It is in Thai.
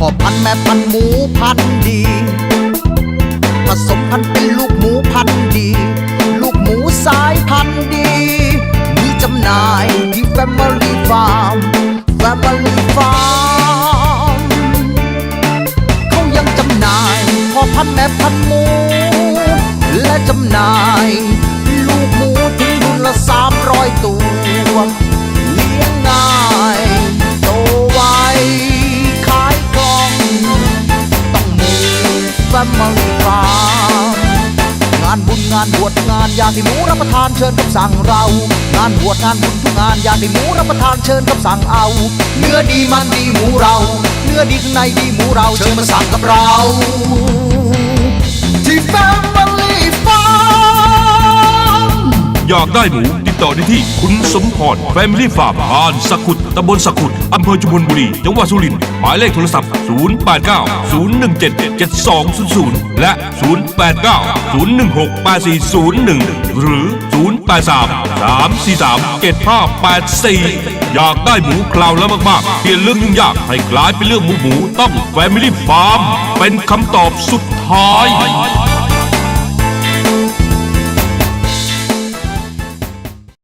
พ่อพันแม่พันหมูพันดีผสมพันเป็นลูกหมูพันดี ลูกหมูสายพันดี มีจำหน่ายที่ Family Farm Family Farm เขายังจำหน่ายพ่อพันแม่พันหมู Family Farm งานบุญงานบวชงานอยากให้หมูรับประทานเชิญกับสั่งเรา งานบวชงานบุญทุกงานอยากให้หมูรับประทานเชิญกับสั่งเอา เนื้อดีมันดีหมูเรา เนื้อดีข้างในดีหมูเราเชิญมาสั่งกับเราที่บ้าน อยากได้หมู ติดต่อได้ที่คุณสมพร Family Farm บ้านสักขุดตำบลสักขุดอำเภอจุมพลบุรีจังหวัดสุรินทร์หมายเลขโทรศัพท์ 089 017 7200 และ 089 016 8401 หรือ 083 343 7584 อยากได้หมูคราวแล้วมากๆเปลี่ยนเรื่องยุ่งยากให้กลายเป็นเรื่องหมูหมูต้อง Family Farm เป็นคำตอบสุดท้าย